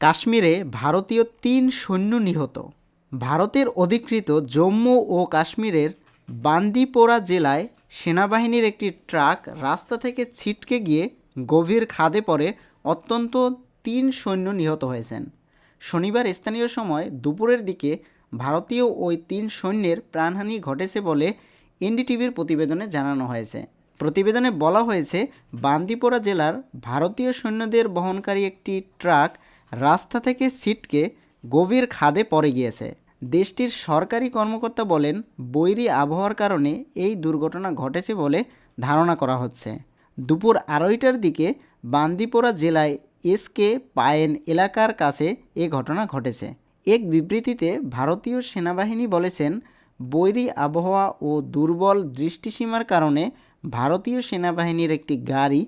কাশ্মীরে ভারতীয় তিন সৈন্য নিহত। ভারতের অধিকৃত জম্মু ও কাশ্মীরের বান্দিপোরা জেলায় সেনাবাহিনীর একটি ট্রাক রাস্তা থেকে ছিটকে গিয়ে গভীর খাদে পড়ে অত্যন্ত তিন সৈন্য নিহত হয়েছেন। শনিবার স্থানীয় সময় দুপুরের দিকে ভারতীয় ওই তিন সৈন্যের প্রাণহানি ঘটেছে বলে এনডিটিভির প্রতিবেদনে জানানো হয়েছে। প্রতিবেদনে বলা হয়েছে, বান্দিপোরা জেলার ভারতীয় সৈন্যদের বহনকারী একটি ট্রাক রাস্তা থেকে সিটকে গভীর খাদে পড়ে গিয়েছে। দেশটির সরকারি কর্মকর্তা বলেন, বৈরী আবহাওয়ার কারণে এই দুর্ঘটনা ঘটেছে বলে ধারণা করা হচ্ছে। দুপুর আড়াইটার দিকে বান্দিপোরা জেলায় এসকে পায়েন এলাকার কাছে এ ঘটনা ঘটেছে। এক বিবৃতিতে ভারতীয় সেনাবাহিনী বলেছেন, বৈরী আবহাওয়া ও দুর্বল দৃষ্টিসীমার কারণে ভারতীয় সেনাবাহিনীর একটি গাড়ি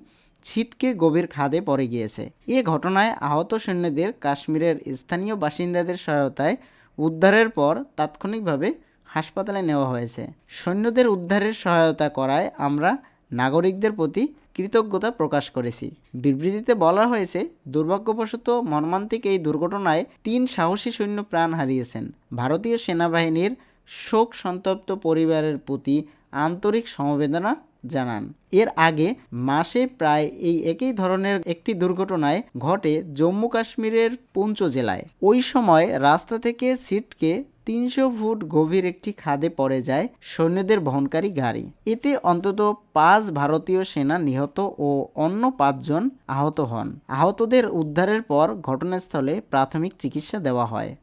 ছিটকে গভীর খাদে পড়ে গিয়েছে। এ ঘটনায় আহত সৈন্যদের কাশ্মীরের স্থানীয় বাসিন্দাদের সহায়তায় উদ্ধারের পর তাৎক্ষণিকভাবে হাসপাতালে নেওয়া হয়েছে। সৈন্যদের উদ্ধারের সহায়তা করায় আমরা নাগরিকদের প্রতি কৃতজ্ঞতা প্রকাশ করেছি। বিবৃতিতে বলা হয়েছে, দুর্ভাগ্যবশত মর্মান্তিক এই দুর্ঘটনায় তিন সাহসী সৈন্য প্রাণ হারিয়েছেন। ভারতীয় সেনাবাহিনীর শোক সন্তপ্ত পরিবারের প্রতি আন্তরিক সমবেদনা জানান। এর আগে মাসে প্রায় এই একই ধরনের একটি দুর্ঘটনায় ঘটে জম্মু কাশ্মীরের পুঞ্চ জেলায়। ওই সময় রাস্তা থেকে সিটকে তিনশো ফুট গভীর একটি খাদে পড়ে যায় সৈন্যদের বহনকারী গাড়ি। এতে অন্তত পাঁচ ভারতীয় সেনা নিহত ও অন্য পাঁচজন আহত হন। আহতদের উদ্ধারের পর ঘটনাস্থলে প্রাথমিক চিকিৎসা দেওয়া হয়।